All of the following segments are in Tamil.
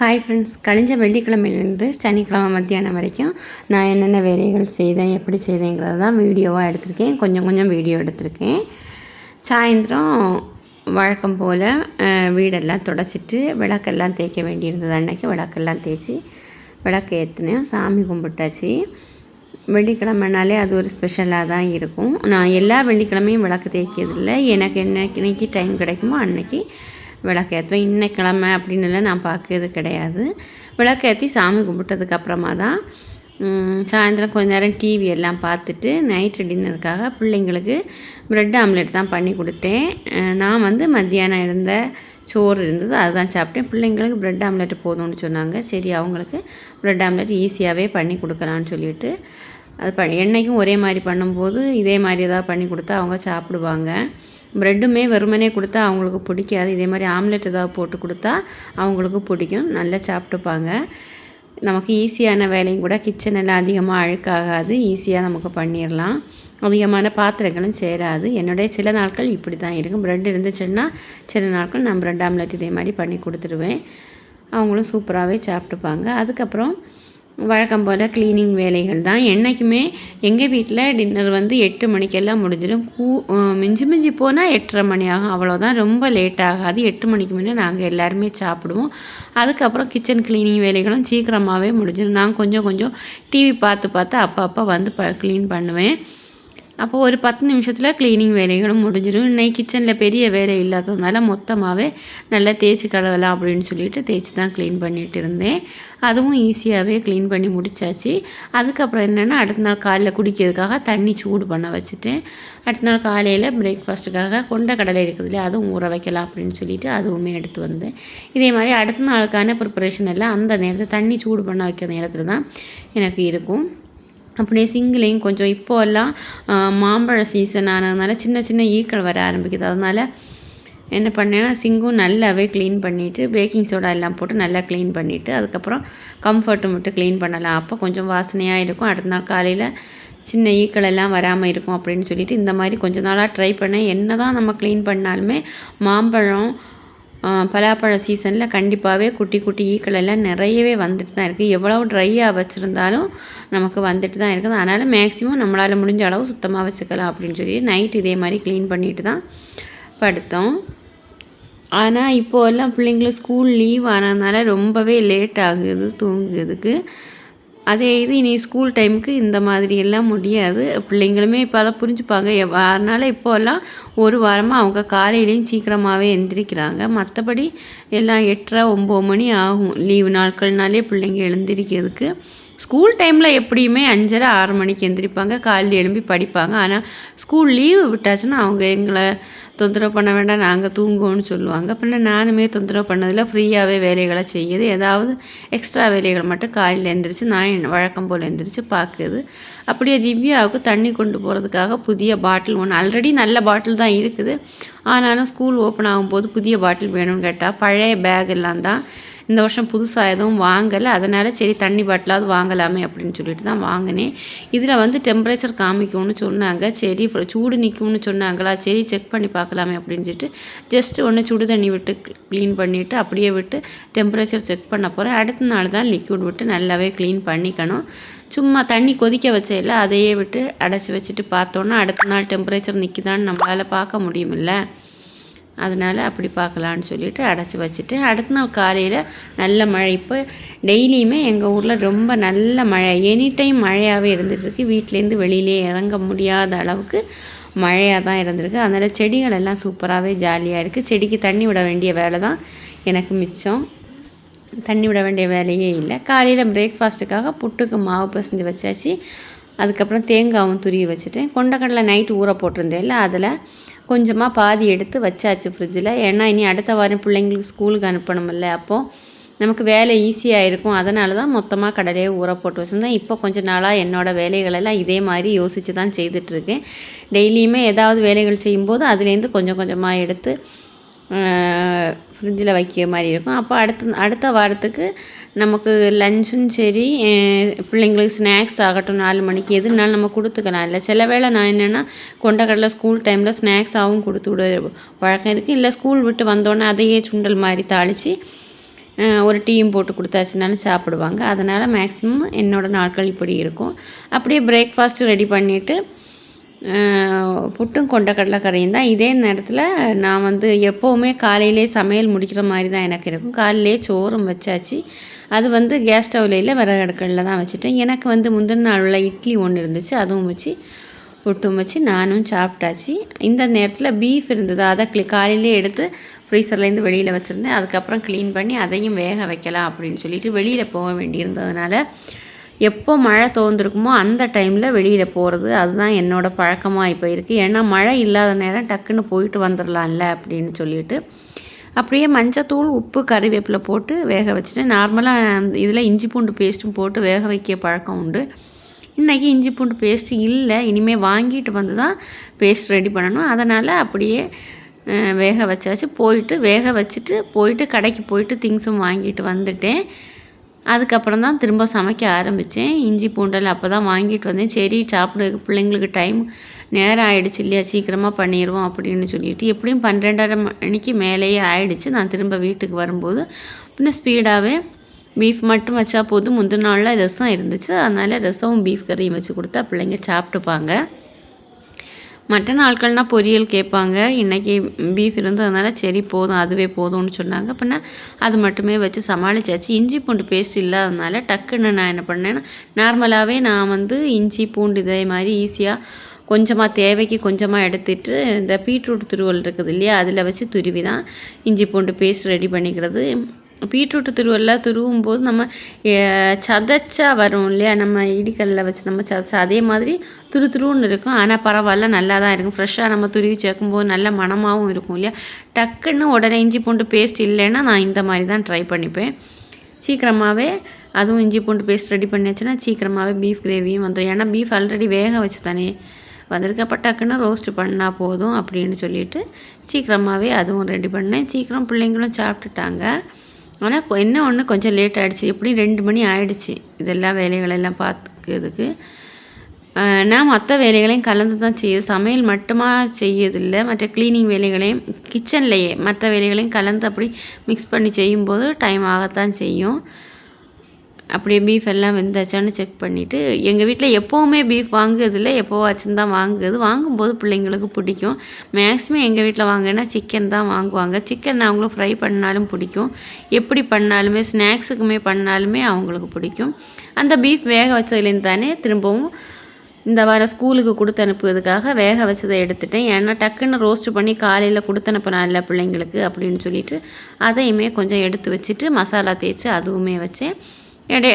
ஹாய் ஃப்ரெண்ட்ஸ் கழிஞ்ச வெள்ளிக்கிழமையிலேருந்து சனிக்கிழமை மத்தியானம் வரைக்கும் நான் என்னென்ன வேலைகள் செய்தேன் எப்படி செய்தேங்கிறத தான் வீடியோவாக எடுத்திருக்கேன். கொஞ்சம் கொஞ்சம் வீடியோ எடுத்திருக்கேன். சாயந்தரம் வழக்கம் போல் வீடெல்லாம் தொடச்சிட்டு விளக்கெல்லாம் தேய்க்க வேண்டியிருந்தது. அன்னைக்கு விளக்கெல்லாம் தேய்ச்சி விளக்கு ஏற்றினேன் சாமி கும்பிட்டாச்சு. வெள்ளிக்கிழமைனாலே அது ஒரு ஸ்பெஷலாக தான் இருக்கும். நான் எல்லா வெள்ளிக்கிழமையும் விளக்கு தேய்க்கிறதில்ல. எனக்கு என்னைக்கு டைம் கிடைக்குமோ அன்னைக்கு விளக்கேற்றுவேன் இன்னைக்கு கிழமை அப்படின்னுலாம் நான் பார்க்கறது கிடையாது. விளக்கேற்றி சாமி கும்பிட்டதுக்கப்புறமா தான் சாயந்தரம் கொஞ்ச நேரம் டிவி எல்லாம் பார்த்துட்டு நைட்டு டின்னருக்காக பிள்ளைங்களுக்கு ப்ரெட் ஆம்லெட் தான் பண்ணி கொடுத்தேன். நான் வந்து மத்தியானம் இருந்த சோறு இருந்தது அதுதான் சாப்பிட்டேன். பிள்ளைங்களுக்கு ப்ரெட் ஆம்லெட் போதும்னு சொன்னாங்க. சரி அவங்களுக்கு ப்ரெட் ஆம்லெட் ஈஸியாகவே பண்ணி கொடுக்கலான்னு சொல்லிட்டு அது ப என்றைக்கும் ஒரே மாதிரி பண்ணும்போது இதே மாதிரி ஏதாவது பண்ணி கொடுத்தா அவங்க சாப்பிடுவாங்க. ப்ரெட்டுமே வெறுமனே கொடுத்தா அவங்களுக்கு பிடிக்காது. இதே மாதிரி ஆம்லெட் ஏதாவது போட்டு கொடுத்தா அவங்களுக்கு பிடிக்கும். நல்லா சாப்பிட்டுப்பாங்க. நமக்கு ஈஸியான வேலையும் கூட கிச்சன் எல்லாம் அதிகமாக அழுக்காகாது. ஈஸியாக நமக்கு பண்ணிடலாம். அதிகமான பாத்திரங்களும் சேராது. என்னுடைய சில நாட்கள் இப்படி தான் இருக்கும். ப்ரெட் இருந்துச்சுன்னா சில நாட்கள் நான் ப்ரெட் ஆம்லெட் இதே மாதிரி பண்ணி கொடுத்துருவேன் அவங்களும் சூப்பராகவே சாப்பிட்டுப்பாங்க. அதுக்கப்புறம் வழக்கம் போல் க்ளீனிங் வேலைகள் தான். என்றைக்குமே எங்கள் வீட்டில் டின்னர் வந்து எட்டு மணிக்கெல்லாம் முடிஞ்சிடும். கூ மிஞ்சி மிஞ்சி போனால் எட்டரை மணி ஆகும். அவ்வளோதான் ரொம்ப லேட் ஆகாது. எட்டு மணிக்கு முன்னே நாங்கள் எல்லாருமே சாப்பிடுவோம். அதுக்கப்புறம் கிச்சன் க்ளீனிங் வேலைகளும் சீக்கிரமாகவே முடிஞ்சிடும். நான் கொஞ்சம் கொஞ்சம் டிவி பார்த்து பார்த்து அப்பப்போ வந்து ப க்ளீன் பண்ணுவேன். அப்போ ஒரு பத்து நிமிஷத்தில் க்ளீனிங் வேலைகளும் முடிஞ்சிடும் இன்னைக்கு கிச்சனில் பெரிய வேலை இல்லாததுனால மொத்தமாகவே நல்லா தேய்ச்சி கழுவலாம் அப்படின்னு சொல்லிட்டு தேய்ச்சி தான் க்ளீன் பண்ணிட்டு இருந்தேன் அதுவும் ஈஸியாகவே க்ளீன் பண்ணி முடிச்சாச்சு அதுக்கப்புறம் என்னென்னா அடுத்த நாள் காலையில் குடிக்கிறதுக்காக தண்ணி சூடு பண்ண வச்சுட்டேன் அடுத்த நாள் காலையில் பிரேக்ஃபாஸ்ட்டுக்காக கொண்ட கடலை இருக்குது இல்லையா அதுவும் ஊற வைக்கலாம் அப்படின்னு சொல்லிட்டு அதுவுமே எடுத்து வந்தேன் இதே மாதிரி அடுத்த நாளுக்கான ப்ரிப்பரேஷன் எல்லாம் அந்த நேரத்தில் தண்ணி சூடு பண்ண வைக்கிற நேரத்தில் தான் எனக்கு இருக்கும் அப்படியே சிங்கிளையும் கொஞ்சம் இப்போல்லாம் மாம்பழ சீசன் ஆனதுனால சின்ன சின்ன ஈக்கள் வர ஆரம்பிக்குது. அதனால் என்ன பண்ணேன்னா சிங்கும் நல்லாவே க்ளீன் பண்ணிவிட்டு பேக்கிங் சோடா எல்லாம் போட்டு நல்லா க்ளீன் பண்ணிவிட்டு அதுக்கப்புறம் கம்ஃபர்ட்டு மட்டும் க்ளீன் பண்ணலாம். அப்போ கொஞ்சம் வாசனையாக இருக்கும். அடுத்த நாள் காலையில் சின்ன ஈக்கள் எல்லாம் வராமல் இருக்கும் அப்படின்னு சொல்லிட்டு இந்த மாதிரி கொஞ்ச நாளாக ட்ரை பண்ணேன். என்ன தான் நம்ம க்ளீன் பண்ணாலுமே மாம்பழம் பலாப்பழ சீசனில் கண்டிப்பாகவே குட்டி குட்டி ஈக்கள் எல்லாம் நிறையவே வந்துட்டு தான் இருக்குது எவ்வளோ ட்ரையாக வச்சுருந்தாலும் நமக்கு வந்துட்டு தான் இருக்குது. அதனால் மேக்ஸிமம் நம்மளால் முடிஞ்ச அளவு சுத்தமாக வச்சுக்கலாம் அப்படின்னு சொல்லி நைட் இதே மாதிரி க்ளீன் பண்ணிட்டு தான் படுத்தோம். ஆனால் இப்போ எல்லாம் பிள்ளைங்களும் ஸ்கூல் லீவ் ஆனதுனால ரொம்பவே லேட் ஆகுது தூங்குறதுக்கு. அதே இது இனி ஸ்கூல் டைமுக்கு இந்த மாதிரி எல்லாம் முடியாது. பிள்ளைங்களுமே இப்போ புரிஞ்சுப்பாங்க. எவ்- இப்போல்லாம் ஒரு வாரமாக அவங்க காலையிலையும் சீக்கிரமாகவே எழுந்திரிக்கிறாங்க மற்றபடி எல்லாம் எட்டரை ஒம்பது மணி ஆகும். லீவு நாட்கள்னாலே பிள்ளைங்க எழுந்திரிக்கிறதுக்கு. ஸ்கூல் டைமில் எப்படியுமே அஞ்சரை ஆறு மணிக்கு எந்திரிப்பாங்க. காலையில் எழும்பி படிப்பாங்க. ஆனால் ஸ்கூல் லீவு விட்டாச்சுன்னா அவங்க எங்களை தொந்தரவு பண்ண வேண்டாம் நாங்கள் தூங்குவோம்னு சொல்லுவாங்க. பின்ன நானுமே தொந்தரவு பண்ணதில் ஃப்ரீயாகவே வேலைகளை செய்யுது. ஏதாவது எக்ஸ்ட்ரா வேலைகள் மட்டும் காலையில் எழுந்திரிச்சு நான் என் வழக்கம் போல் எழுந்திரிச்சு பார்க்குது அப்படியே திவ்யாவுக்கு தண்ணி கொண்டு போகிறதுக்காக புதிய பாட்டில் ஒன்று ஆல்ரெடி நல்ல பாட்டில் தான் இருக்குது. ஆனாலும் ஸ்கூல் ஓப்பன் ஆகும்போது புதிய பாட்டில் வேணும்னு கேட்டால் பழைய பேக் எல்லாம் தான். இந்த வருஷம் புதுசாக எதுவும் வாங்கலை. அதனால் சரி தண்ணி பாட்டிலாவது வாங்கலாமே அப்படின்னு சொல்லிட்டு தான் வாங்கினேன். இதில் வந்து டெம்பரேச்சர் காமிக்கும்னு சொன்னாங்க. சரி சூடு நிற்கும்னு சொன்னாங்களா? சரி செக் பண்ணி பார்க்க பார்க்கலாமே அப்படின்னு சொல்லிட்டு ஜஸ்ட் ஒன்று சுடு தண்ணி விட்டு க்ளீன் பண்ணிவிட்டு அப்படியே விட்டு டெம்பரேச்சர் செக் பண்ண போகிறேன் அடுத்த நாள் தான் லிக்விட் விட்டு நல்லாவே க்ளீன் பண்ணிக்கணும். சும்மா தண்ணி கொதிக்க வச்சையில் அதையே விட்டு அடைச்சி வச்சுட்டு பார்த்தோன்னா அடுத்த நாள் டெம்பரேச்சர் நிற்குதான்னு நம்மளால் பார்க்க முடியுமில்ல. அதனால் அப்படி பார்க்கலான்னு சொல்லிட்டு அடைச்சி வச்சுட்டு அடுத்த நாள் காலையில் நல்ல மழை. இப்போ டெய்லியுமே எங்கள் ஊரில் ரொம்ப நல்ல மழை. எனி டைம் மழையாகவே இருந்துகிட்ருக்கு வீட்டிலேருந்து வெளியிலே இறங்க முடியாத அளவுக்கு மழையாக தான் இருந்திருக்கு. அதனால் செடிகள் எல்லாம் சூப்பராகவே ஜாலியாக இருக்குது செடிக்கு தண்ணி விட வேண்டிய வேலை தான் எனக்கு மிச்சம். தண்ணி விட வேண்டிய வேலையே இல்லை. காலையில் பிரேக்ஃபாஸ்ட்டுக்காக புட்டுக்கு மாவு பசஞ்சு வச்சாச்சு. அதுக்கப்புறம் தேங்காவும் துருவி வச்சுட்டேன். கொண்டக்கடலை நைட்டு ஊற போட்டிருந்தேன்ல அதில் கொஞ்சமாக பாதி எடுத்து வச்சாச்சு ஃப்ரிட்ஜில் ஏன்னா இனி அடுத்த வாரம் பிள்ளைங்களுக்கு ஸ்கூலுக்கு அனுப்பணுமில்ல அப்போது நமக்கு வேலை ஈஸியாக இருக்கும் அதனால தான் மொத்தமாக கடலையே ஊற போட்டு வச்சுருந்தேன். இப்போ கொஞ்ச நாளாக என்னோடய வேலைகளெல்லாம் இதே மாதிரி யோசித்து தான் செய்துட்ருக்கேன் டெய்லியுமே ஏதாவது வேலைகள் செய்யும்போது அதுலேருந்து கொஞ்சம் கொஞ்சமாக எடுத்து ஃப்ரிட்ஜில் வைக்கிற மாதிரி இருக்கும். அப்போ அடுத்த அடுத்த வாரத்துக்கு நமக்கு லஞ்சும் சரி பிள்ளைங்களுக்கு ஸ்நாக்ஸ் ஆகட்டும் நாலு மணிக்கு எதுனாலும் நம்ம கொடுத்துக்கலாம். இல்லை சில வேளை நான் என்னென்னா கொண்டக்கடலை ஸ்கூல் டைமில் ஸ்நாக்ஸாகவும் கொடுத்து விட பழக்கம் இருக்குது இல்லை ஸ்கூல் விட்டு வந்தோடனே அதையே சுண்டல் மாதிரி தாளித்து ஒரு டீயும் போட்டு கொடுத்தாச்சுனாலும் சாப்பிடுவாங்க. அதனால் மேக்ஸிமம் என்னோடய நாட்கள் இப்படி இருக்கும். அப்படியே பிரேக்ஃபாஸ்ட்டு ரெடி பண்ணிவிட்டு புட்டும் கொண்டக்கடலை கறியும் தான். இதே நேரத்தில் நான் வந்து எப்போவுமே காலையிலே சமையல் முடிக்கிற மாதிரி தான் எனக்கு இருக்கும். காலையிலே சோறும் வச்சாச்சு. அது வந்து கேஸ் ஸ்டவ்லையில் விறகு அடுக்கலில் தான் வச்சுட்டேன். எனக்கு வந்து முந்தின நாள் உள்ள இட்லி ஒன்று இருந்துச்சு. அதுவும் வச்சு புட்டும் வச்சு நானும் சாப்பிட்டாச்சு. இந்த நேரத்தில் பீஃப் இருந்தது. அதை க்ளி காலையிலே எடுத்து ஃப்ரீசர்லேருந்து வெளியில் வச்சுருந்தேன். அதுக்கப்புறம் க்ளீன் பண்ணி அதையும் வேக வைக்கலாம் அப்படின்னு சொல்லிட்டு வெளியில் போக வேண்டியிருந்ததுனால எப்போ மழை தோந்துருக்குமோ அந்த டைமில் வெளியில் போகிறது அதுதான் என்னோடய பழக்கமாக இப்போ இருக்குது ஏன்னா மழை இல்லாத நேரம் டக்குன்னு போயிட்டு வந்துடலாம்ல அப்படின்னு சொல்லிட்டு அப்படியே மஞ்சத்தூள் உப்பு கறிவேப்பிலை போட்டு வேக வச்சுட்டேன் நார்மலாக இதில் இஞ்சி பூண்டு பேஸ்ட்டும் போட்டு வேக வைக்க பழக்கம் உண்டு. இன்றைக்கி இஞ்சி பூண்டு பேஸ்ட் இல்லை இனிமேல் வாங்கிட்டு வந்து தான் பேஸ்ட் ரெடி பண்ணணும். அதனால் அப்படியே வேக வச்சாச்சு போயிட்டு வேக வச்சுட்டு போயிட்டு கடைக்கு போயிட்டு திங்ஸும் வாங்கிட்டு வந்துட்டேன். அதுக்கப்புறம் தான் திரும்ப சமைக்க ஆரம்பித்தேன் இஞ்சி பூண்டல் அப்போ தான் வாங்கிட்டு வந்தேன். சரி சாப்பிடு பிள்ளைங்களுக்கு டைம் நேரம் ஆகிடுச்சு இல்லையா? சீக்கிரமாக பண்ணிடுவோம் அப்படின்னு சொல்லிட்டு எப்படியும் பன்னிரெண்டரை மணிக்கு மேலேயே ஆயிடுச்சு. நான் திரும்ப வீட்டுக்கு வரும்போது இன்னும் ஸ்பீடாகவே பீஃப் மட்டும் வச்சா போதும். முந்தின நாளில் ரசம் இருந்துச்சு. அதனால் ரசமும் பீஃப் கறியும் வச்சு கொடுத்தா பிள்ளைங்க சாப்பிட்டுப்பாங்க. மற்ற நாட்கள்னால் பொரியல் கேட்பாங்க. இன்றைக்கி பீஃப் இருந்ததுனால சரி போதும் அதுவே போதும்னு சொன்னாங்க. அப்படின்னா அது மட்டுமே வச்சு சமாளிச்சாச்சு. இஞ்சி பூண்டு பேஸ்ட் இல்லாததுனால டக்குன்னு நான் என்ன பண்ணேன்னா நார்மலாகவே நான் வந்து இஞ்சி பூண்டு இதே மாதிரி ஈஸியாக கொஞ்சமாக தேவைக்கு கொஞ்சமாக எடுத்துட்டு இந்த பீட்ரூட் துருவல் இருக்குது இல்லையா அதில் வச்சு துருவி தான் இஞ்சி பூண்டு பேஸ்ட் ரெடி பண்ணிக்கிறது. பீட்ரூட் துருவெல்லாம் துருவும் போது நம்ம சதைச்சா வரும் இல்லையா? நம்ம இடிக்கல்ல வச்சு நம்ம சதைச்சா அதே மாதிரி துரு துருன்னு இருக்கும். ஆனால் பரவாயில்ல நல்லா தான் இருக்கும் ஃப்ரெஷ்ஷாக நம்ம துருவி சேர்க்கும்போது நல்ல மணமாகவும் இருக்கும் இல்லையா? டக்குன்னு உடனே இஞ்சி பூண்டு பேஸ்ட் இல்லைன்னா நான் இந்த மாதிரி தான் ட்ரை பண்ணிப்பேன். சீக்கிரமாகவே அதுவும் இஞ்சி பூண்டு பேஸ்ட் ரெடி பண்ணியாச்சுன்னா சீக்கிரமாகவே பீஃப் கிரேவியும் வந்துடும் ஏன்னா பீஃப் ஆல்ரெடி வேக வச்சு தானே வந்திருக்கப்ப டக்குன்னு ரோஸ்ட் பண்ணால் போதும் அப்படின்னு சொல்லிட்டு சீக்கிரமாகவே அதுவும் ரெடி பண்ணேன். சீக்கிரம் பிள்ளைங்களும் சாப்பிட்டுட்டாங்க. ஆனால் என்ன ஒன்று கொஞ்சம் லேட் ஆகிடுச்சு எப்படி ரெண்டு மணி ஆகிடுச்சு இதெல்லாம் வேலைகளெல்லாம் பார்த்துக்கிறதுக்கு நான் மற்ற வேலைகளையும் கலந்து தான் செய்யுது. சமையல் மட்டுமா செய்யறதில்லை. மற்ற க்ளீனிங் வேலைகளையும் கிச்சன்லேயே மற்ற வேலைகளையும் கலந்து அப்படி மிக்ஸ் பண்ணி செய்யும்போது டைம் ஆகத்தான் செய்யும். அப்படியே பீஃப் எல்லாம் வெந்தாச்சான்னு செக் பண்ணிவிட்டு எங்கள் வீட்டில் எப்போவுமே பீஃப் வாங்குறதில்ல எப்போவாச்சும் தான் வாங்குது வாங்கும்போது பிள்ளைங்களுக்கு பிடிக்கும். மேக்ஸிமம் எங்கள் வீட்டில் வாங்கினா சிக்கன் தான் வாங்குவாங்க. சிக்கன் அவங்களும் ஃப்ரை பண்ணாலும் பிடிக்கும். எப்படி பண்ணாலுமே ஸ்நாக்ஸுக்குமே பண்ணாலுமே அவங்களுக்கு பிடிக்கும். அந்த பீஃப் வேக வச்சதுலேருந்து தானே திரும்பவும் இந்த வாரம் ஸ்கூலுக்கு கொடுத்து அனுப்புவதுக்காக வேக வச்சதை எடுத்துட்டேன். ஏன்னா டக்குன்னு ரோஸ்ட் பண்ணி காலையில் கொடுத்து அனுப்பினால பிள்ளைங்களுக்கு அப்படின்னு சொல்லிட்டு அதையுமே கொஞ்சம் எடுத்து வச்சுட்டு மசாலா தேய்ச்சி அதுவுமே வச்சேன்.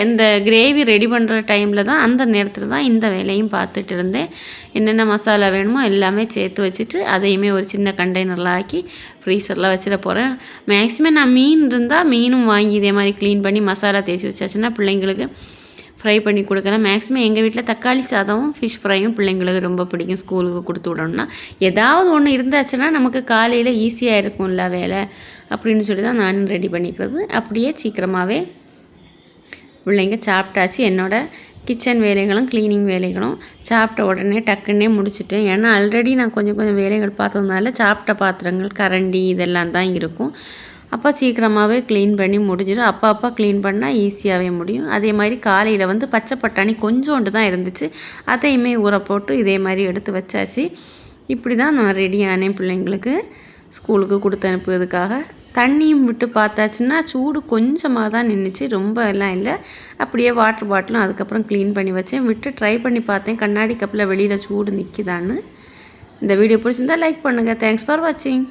இந்த கிரேவி ரெடி பண்ணுற டைமில் தான் அந்த நேரத்தில் தான் இந்த வேலையும் பார்த்துட்டு இருந்தேன். என்னென்ன மசாலா வேணுமோ எல்லாமே சேர்த்து வச்சுட்டு அதையுமே ஒரு சின்ன கண்டெய்னரில் ஆக்கி ஃப்ரீசரில் வச்சிட போகிறேன் மேக்ஸிமம் நான் மீன் இருந்தால் மீனும் வாங்கி இதே மாதிரி க்ளீன் பண்ணி மசாலா தேய்ச்சி வச்சாச்சுன்னா பிள்ளைங்களுக்கு ஃப்ரை பண்ணி கொடுக்குறேன். மேக்ஸிமம் எங்கள் வீட்டில் தக்காளி சாதமும் ஃபிஷ் ஃப்ரையும் பிள்ளைங்களுக்கு ரொம்ப பிடிக்கும். ஸ்கூலுக்கு கொடுத்து விடணும்னா ஏதாவது ஒன்று இருந்தாச்சுன்னா நமக்கு காலையில் ஈஸியாக இருக்கும்ல வேலை அப்படின்னு சொல்லி தான் நான் ரெடி பண்ணிக்கிறது. அப்படியே சீக்கிரமாகவே பிள்ளைங்க சாப்பிட்டாச்சு. என்னோடய கிச்சன் வேலைகளும் க்ளீனிங் வேலைகளும் சாப்பிட்ட உடனே டக்குன்னே முடிச்சுட்டேன். ஏன்னா ஆல்ரெடி நான் கொஞ்சம் கொஞ்சம் வேலைகள் பார்த்ததுனால சாப்பிட்ட பாத்திரங்கள் கரண்டி இதெல்லாம் தான் இருக்கும். அப்போ சீக்கிரமாகவே க்ளீன் பண்ணி முடிஞ்சிடும். அப்போ அப்போ க்ளீன் பண்ணால் ஈஸியாகவே முடியும். அதே மாதிரி காலையில் வந்து பச்சை பட்டாணி கொஞ்சோண்டு தான் இருந்துச்சு. அதையுமே ஊற போட்டு இதே மாதிரி எடுத்து வச்சாச்சு. இப்படி தான் நான் ரெடி ஆனேன் பிள்ளைங்களுக்கு ஸ்கூலுக்கு கொடுத்து அனுப்புவதுக்காக. தண்ணியும் விட்டு பார்த்தாச்சுன்னா சூடு கொஞ்சமாக தான் நின்றுச்சு ரொம்ப எல்லாம் இல்லை. அப்படியே வாட்டர் பாட்டிலும் அதுக்கப்புறம் க்ளீன் பண்ணி வச்சேன். விட்டு ட்ரை பண்ணி பார்த்தேன். கண்ணாடி கப்பில் வெளியில் சூடு நிற்கிதான்னு இந்த வீடியோ பிடிச்சிருந்தா லைக் பண்ணுங்கள் தேங்க்ஸ் ஃபார் வாட்சிங்